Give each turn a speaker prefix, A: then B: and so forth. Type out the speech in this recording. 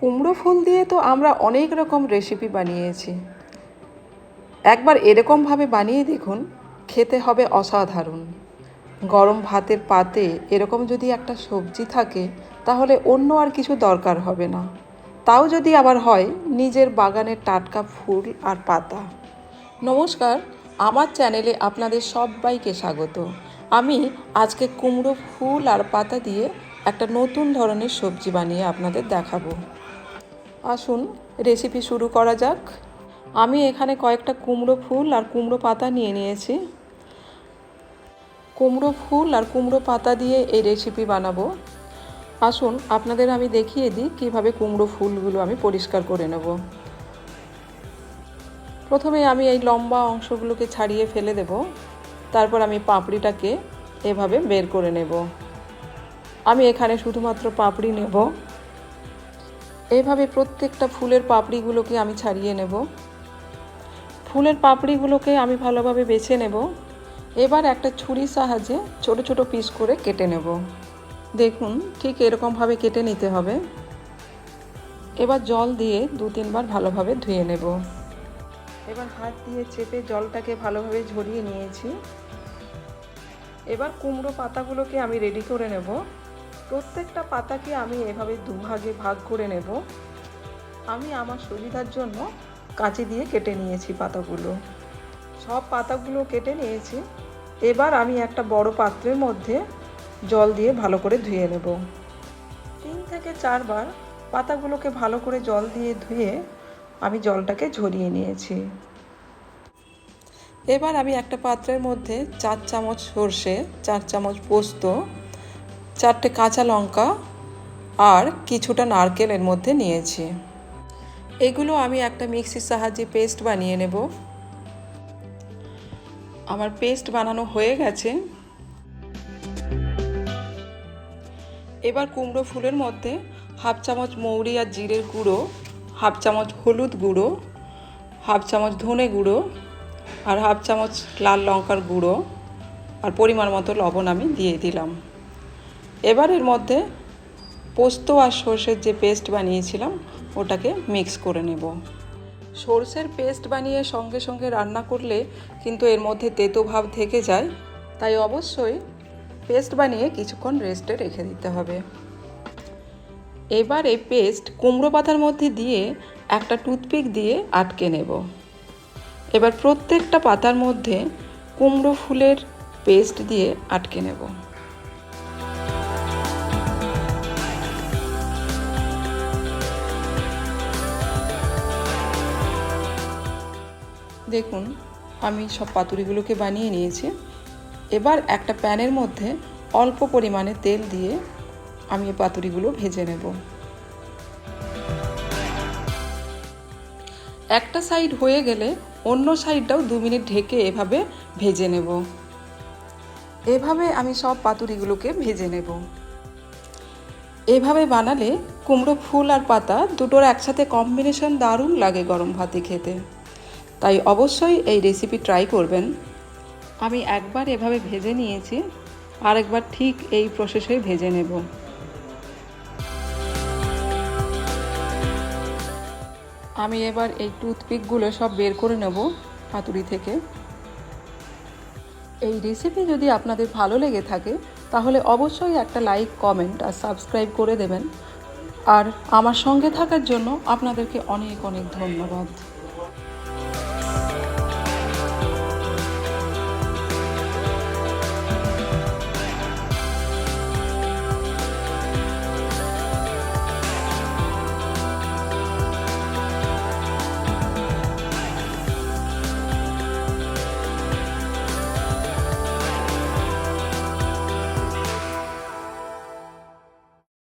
A: কুমড়ো ফুল দিয়ে তো আমরা অনেক রকম রেসিপি বানিয়েছি। একবার এরকমভাবে বানিয়ে দেখুন, খেতে হবে অসাধারণ। গরম ভাতের পাতে এরকম যদি একটা সবজি থাকে, তাহলে অন্য আর কিছু দরকার হবে না। তাও যদি আবার হয়, নিজের বাগানের টাটকা ফুল আর পাতা। নমস্কার, আমার চ্যানেলে আপনাদের সবাইকে স্বাগত। আমি আজকে কুমড়ো ফুল আর পাতা দিয়ে একটা নতুন ধরনের সবজি বানিয়ে আপনাদের দেখাবো। আসুন রেসিপি শুরু করা যাক। আমি এখানে কয়েকটা কুমড়ো ফুল আর কুমড়ো পাতা নিয়ে নিয়েছি। কুমড়ো ফুল আর কুমড়ো পাতা দিয়ে এই রেসিপি বানাবো। আসুন, আপনাদের আমি দেখিয়ে দিই কীভাবে কুমড়ো ফুলগুলো আমি পরিষ্কার করে নেব। প্রথমে আমি এই লম্বা অংশগুলোকে ছাড়িয়ে ফেলে দেব। তারপর আমি পাপড়িটাকে এভাবে বের করে নেব। আমি এখানে শুধুমাত্র পাপড়ি নেব। এইভাবে প্রত্যেকটা ফুলের পাপড়িগুলোকে আমি ছাড়িয়ে নেব। ফুলের পাপড়িগুলোকে আমি ভালোভাবে বেছে নেব। এবার একটা ছুরির সাহায্যে ছোট ছোট পিস করে কেটে নেব। দেখুন, ঠিক এরকমভাবে কেটে নিতে হবে। এবার জল দিয়ে দু তিনবার ভালোভাবে ধুয়ে নেব। এবার হাত দিয়ে চেপে জলটাকে ভালোভাবে ঝরিয়ে নিয়েছি। এবার কুমড়ো পাতাগুলোকে আমি রেডি করে নেব। প্রত্যেকটা পাতাকে আমি এভাবে দুভাগে ভাগ করে নেব। আমি আমার সুবিধার জন্য কাঁচি দিয়ে কেটে নিয়েছি পাতাগুলো। সব পাতাগুলো কেটে নিয়েছি। এবার আমি একটা বড় পাত্রের মধ্যে জল দিয়ে ভালো করে ধুয়ে নেব। তিন থেকে চারবার পাতাগুলোকে ভালো করে জল দিয়ে ধুয়ে আমি জলটাকে ঝরিয়ে নিয়েছি। এবার আমি একটা পাত্রের মধ্যে চার চামচ সর্ষে, চার চামচ পোস্ত চারটে কাঁচা লঙ্কা আর কিছুটা নারকেল এর মধ্যে নিয়েছি। এগুলো আমি একটা মিক্সির সাহায্যে পেস্ট বানিয়ে নেব। আমার পেস্ট বানানো হয়ে গেছে। এবার কুমড়ো ফুলের মধ্যে হাফ চামচ মৌরি আর জিরের গুঁড়ো, হাফ চামচ হলুদ গুঁড়ো, হাফ চামচ ধনে গুঁড়ো আর হাফ চামচ লাল লঙ্কার গুঁড়ো আর পরিমাণ মতো লবণ আমি দিয়ে দিলাম। এবার এর মধ্যে পোস্ত আর সর্ষের যে পেস্ট বানিয়েছিলাম, ওটাকে মিক্স করে নেব। সর্ষের পেস্ট বানিয়ে সঙ্গে সঙ্গে রান্না করলে কিন্তু এর মধ্যে তেতো ভাব থেকে যায়, তাই অবশ্যই পেস্ট বানিয়ে কিছুক্ষণ রেস্টে রেখে দিতে হবে। এবার এই পেস্ট কুমড়ো পাতার মধ্যে দিয়ে একটা টুথপিক দিয়ে আটকে নেব। এবার প্রত্যেকটা পাতার মধ্যে কুমড়ো ফুলের পেস্ট দিয়ে আটকে নেব। দেখুন, আমি সব পাতুরিগুলোকে বানিয়ে নিয়েছি। এবার একটা প্যানের মধ্যে অল্প পরিমাণে তেল দিয়ে আমি পাতুরিগুলো ভেজে নেব। একটা সাইড হয়ে গেলে অন্য সাইডটাও দু মিনিট ঢেকে এভাবে ভেজে নেব। এভাবে আমি সব পাতুরিগুলোকে ভেজে নেব। এভাবে বানালে কুমড়ো ফুল আর পাতা দুটোর একসাথে কম্বিনেশন দারুণ লাগে গরম ভাতে খেতে। তাই অবশ্যই এই রেসিপি ট্রাই করবেন। আমি একবার এভাবে ভেজে নিয়েছি আর একবার ঠিক এই প্রসেসে ভেজে নেব। আমি এবার এই টুথপিকগুলো সব বের করে নেব হাতুড়ি থেকে। এই রেসিপি যদি আপনাদের ভালো লেগে থাকে, তাহলে অবশ্যই একটা লাইক কমেন্ট আর সাবস্ক্রাইব করে দেবেন। আর আমার সঙ্গে থাকার জন্য আপনাদেরকে অনেক অনেক ধন্যবাদ। Bye.